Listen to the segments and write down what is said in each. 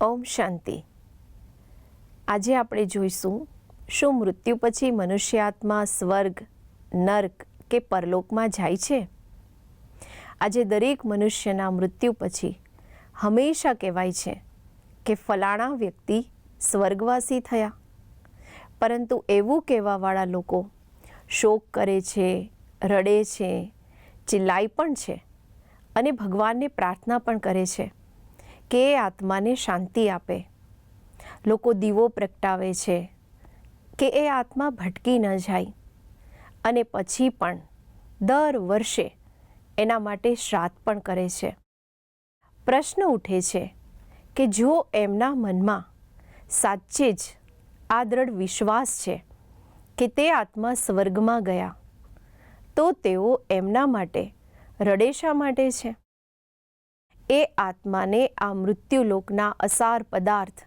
ઓમ શાંતિ. આજે આપણે જોઈશું, શું મૃત્યુ પછી મનુષ્ય આત્મા સ્વર્ગ, નર્ક કે પરલોકમાં જાય છે? આજે દરેક મનુષ્યના મૃત્યુ પછી હંમેશા કહેવાય છે કે ફલાણા વ્યક્તિ સ્વર્ગવાસી થયા. પરંતુ એવું કહેવાવાળા લોકો શોક કરે છે, રડે છે ચિલ્લાય પણ છે અને ભગવાનને પ્રાર્થના પણ કરે છે. કે આત્માને શાંતિ આપે? લોકો દીવો પ્રગટાવે છે કે એ આત્મા ભટકી ન જાય. અને પછી પણ દર વર્ષે એના માટે શ્રાદ્ધ પણ કરે છે. પ્રશ્ન ઉઠે છે કે જો એમના મનમાં સાચે જ આ દ્રઢ વિશ્વાસ છે કે તે આત્મા સ્વર્ગમાં ગયા, તો તેઓ એમના માટે રડેશા માટે છે? એ આત્માને આ મૃત્યુલોકના અસાર પદાર્થ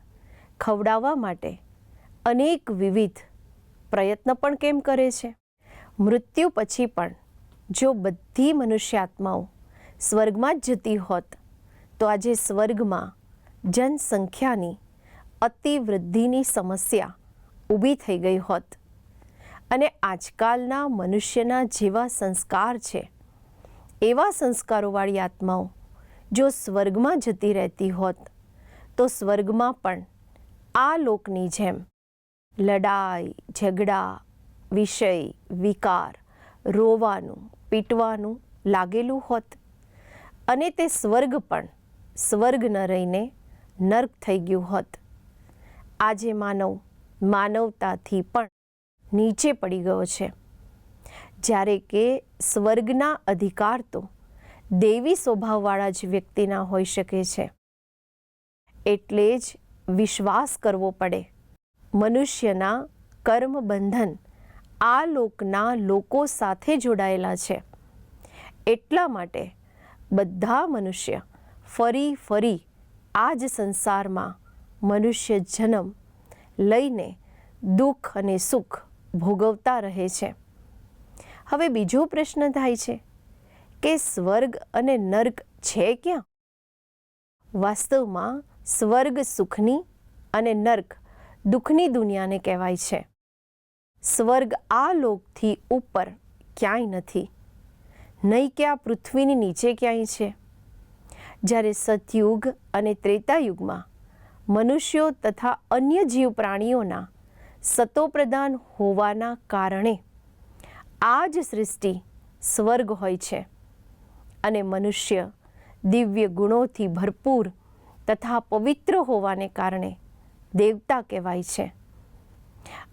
ખવડાવવા માટે અનેક વિવિધ પ્રયત્ન પણ કેમ કરે છે? મૃત્યુ પછી પણ જો બધી મનુષ્ય આત્માઓ સ્વર્ગમાં જ જતી હોત, તો આજે સ્વર્ગમાં જનસંખ્યાની અતિવૃદ્ધિની સમસ્યા ઊભી થઈ ગઈ હોત. અને આજકાલના મનુષ્યના જેવા સંસ્કાર છે, એવા સંસ્કારોવાળી આત્માઓ જો સ્વર્ગમાં જતી રહેતી હોત, તો સ્વર્ગમાં પણ આ લોકની જેમ લડાઈ, ઝઘડા, વિષય, વિકાર, રોવાનું, પીટવાનું લાગેલું હોત અને તે સ્વર્ગ પણ સ્વર્ગ ન રહીને નર્ક થઈ ગયું હોત. આજે માનવ માનવતાથી પણ નીચે પડી ગયો છે. જ્યારે કે સ્વર્ગના અધિકાર તો દેવી સ્વભાવવાળા જ વ્યક્તિના હોઈ શકે છે. એટલે જ વિશ્વાસ કરવો પડે. મનુષ્યના કર્મ બંધન આ લોકના લોકો સાથે જોડાયેલા છે. એટલા માટે બધા મનુષ્ય ફરી ફરી આ જ સંસારમાં મનુષ્ય જન્મ લઈને દુઃખ અને સુખ ભોગવતા રહે છે. હવે બીજો પ્રશ્ન થાય છે. કે સ્વર્ગ અને નર્ક છે ક્યાં? વાસ્તવમાં સ્વર્ગ સુખની અને નર્ક દુઃખની દુનિયાને કહેવાય છે. સ્વર્ગ આ લોકથી ઉપર ક્યાંય નથી. નહીં કે આ પૃથ્વીની નીચે ક્યાંય છે. જ્યારે સતયુગ અને ત્રેતાયુગમાં મનુષ્યો તથા અન્ય જીવ પ્રાણીઓના સતોપ્રધાન હોવાના કારણે આ જ સૃષ્ટિ સ્વર્ગ હોય છે. અને મનુષ્ય દિવ્ય ગુણોથી ભરપૂર તથા પવિત્ર હોવાને કારણે દેવતા કહેવાય છે.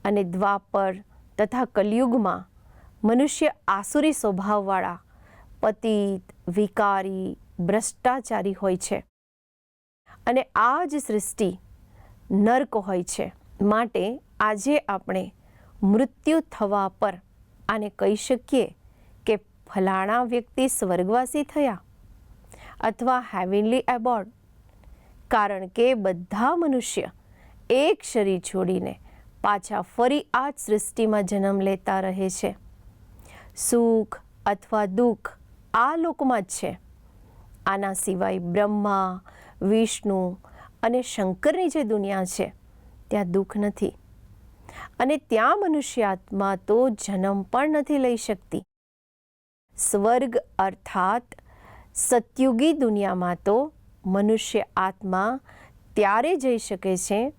અને દ્વાપર તથા કલયુગમાં મનુષ્ય આસુરી સ્વભાવવાળા, પતિત, વિકારી, ભ્રષ્ટાચારી હોય છે. અને આ જ સૃષ્ટિ નર્ક હોય છે. માટે આજે આપણે મૃત્યુ થવા પર આને કહી શકીએ ફલાણા વ્યક્તિ સ્વર્ગવાસી થયા અથવા હેવિનલી એબોર્ડ કારણ કે બધા મનુષ્ય એક શરીર છોડીને પાછા ફરી આ જ સૃષ્ટિમાં જન્મ લેતા રહે છે. સુખ અથવા દુઃખ આ લોકમાં જ છે. આના સિવાય બ્રહ્મા, વિષ્ણુ અને શંકરની જે દુનિયા છે, ત્યાં દુઃખ નથી. અને ત્યાં મનુષ્ય આત્મા તો જન્મ પણ નથી લઈ શકતી. સ્વર્ગ અર્થાત સતયુગી દુનિયામાં તો મનુષ્ય આત્મા ત્યારે જઈ શકે છે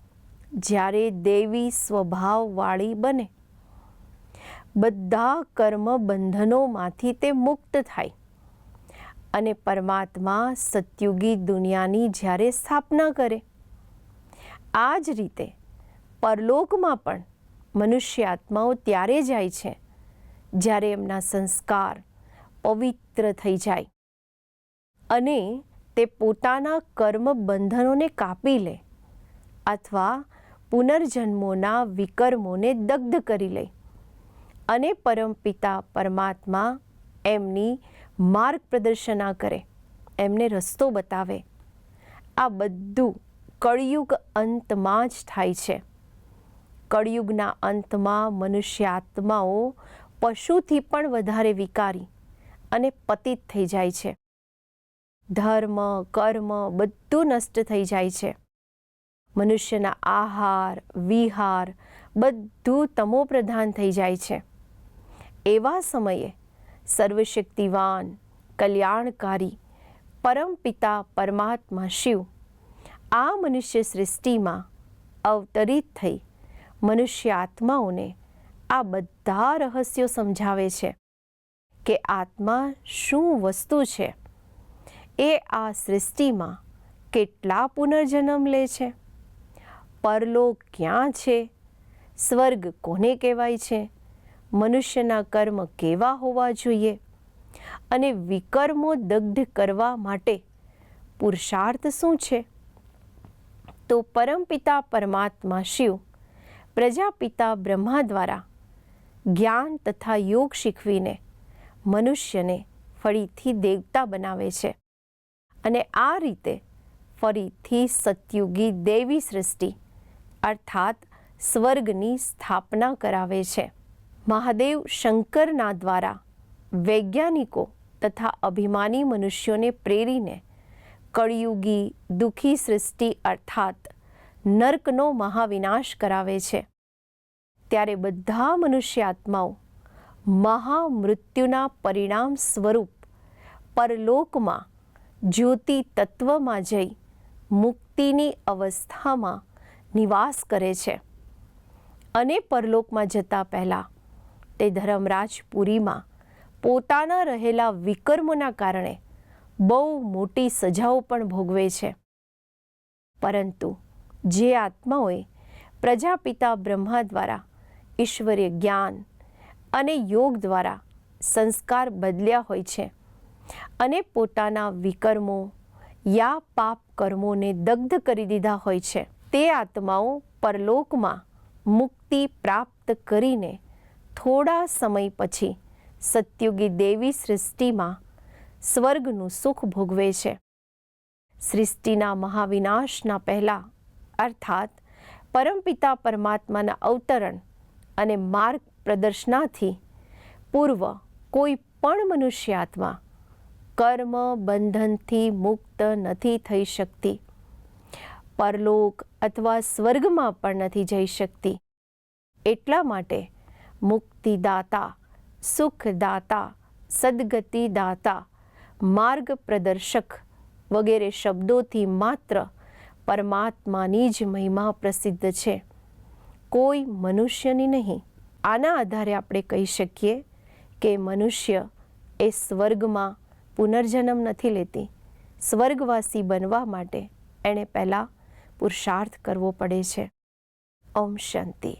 જ્યારે દેવી સ્વભાવવાળી બને. બધા કર્મ બંધનોમાંથી તે મુક્ત થાય અને પરમાત્મા સતયુગી દુનિયાની જ્યારે સ્થાપના કરે. આ જ રીતે પરલોકમાં પણ મનુષ્ય આત્માઓ ત્યારે જાય છે જ્યારે એમના સંસ્કાર પવિત્ર થઈ જાય. અને તે પોતાના કર્મ બંધનોને કાપી લે અથવા પુનર્જન્મોના વિકર્મોને દગ્ધ કરી લે. અને પરમપિતા પરમાત્મા એમની માર્ગ પ્રદર્શના કરે, એમને રસ્તો બતાવે. આ બધું કળિયુગ અંતમાં જ થાય છે. કળિયુગના અંતમાં મનુષ્ય આત્માઓ પશુથી પણ વધારે વિકારી અને પતિત થઈ જાય છે. ધર્મ, કર્મ બધું નષ્ટ થઈ જાય છે. મનુષ્યના આહાર, વિહાર બધું તમો પ્રધાન થઈ જાય છે. એવા સમયે સર્વશક્તિવાન, કલ્યાણકારી, પરમપિતા પરમાત્મા શિવ આ મનુષ્ય સૃષ્ટિમાં અવતરિત થઈ મનુષ્ય આત્માઓને આ બધા રહસ્યો સમજાવે છે. કે આત્મા શું વસ્તુ છે? એ આ સૃષ્ટિમાં કેટલા પુનર્જન્મ લે છે? પરલોક ક્યાં છે? સ્વર્ગ કોને કહેવાય છે? મનુષ્યના કર્મ કેવા હોવા જોઈએ? અને વિકર્મો દગ્ધ કરવા માટે પુરુષાર્થ શું છે? તો પરમપિતા પરમાત્મા શિવ પ્રજાપિતા બ્રહ્મા દ્વારા જ્ઞાન તથા યોગ શીખવીને મનુષ્યને ફરીથી દેવતા બનાવે છે. અને આ રીતે ફરીથી સતયુગી દેવી સૃષ્ટિ, અર્થાત સ્વર્ગની સ્થાપના કરાવે છે. મહાદેવ શંકરના દ્વારા વૈજ્ઞાનિકો તથા અભિમાની મનુષ્યોને પ્રેરીને કળિયુગી દુઃખી સૃષ્ટિ, અર્થાત નર્કનો મહાવિનાશ કરાવે છે. ત્યારે બધા મનુષ્ય આત્માઓ મહામૃત્યુના પરિણામ સ્વરૂપ પરલોકમાં જ્યોતિ તત્વમાં જઈ મુક્તિની અવસ્થામાં નિવાસ કરે છે. અને પરલોકમાં જતા પહેલાં તે ધર્મરાજપુરીમાં પોતાના રહેલા વિકર્મોના કારણે બહુ મોટી સજાઓ પણ ભોગવે છે. પરંતુ જે આત્માઓએ પ્રજાપિતા બ્રહ્મા દ્વારા ઈશ્વરીય જ્ઞાન અને યોગ દ્વારા સંસ્કાર બદલ્યા હોય છે. અને પોતાના વિકર્મો યા પાપ કર્મોને દગ્ધ કરી દીધા હોય છે. તે આત્માઓ પરલોકમાં મુક્તિ પ્રાપ્ત કરીને થોડા સમય પછી સત્યુગી દેવી સૃષ્ટિમાં સ્વર્ગનું સુખ ભોગવે છે. સૃષ્ટિના મહાવિનાશના પહેલાં, અર્થાત પરમપિતા પરમાત્માના અવતરણ અને માર્ગ પ્રદર્શનાથી પૂર્વ કોઈ પણ મનુષ્યાત્મા કર્મ બંધનથી મુક્ત નથી થઈ શકતી. પરલોક અથવા સ્વર્ગમાં પણ નથી જઈ શકતી. એટલા માટે મુક્તિદાતા, સુખદાતા, સદગતિદાતા, માર્ગ પ્રદર્શક વગેરે શબ્દોથી માત્ર પરમાત્માની જ મહિમા પ્રસિદ્ધ છે. કોઈ મનુષ્યની નહીં. આના આધારે આપણે કહી શકીએ કે મનુષ્ય એ સ્વર્ગમાં પુનર્જન્મ નથી લેતી સ્વર્ગવાસી બનવા માટે એણે પહેલાં પુરુષાર્થ કરવો પડે છે ઓમ શાંતિ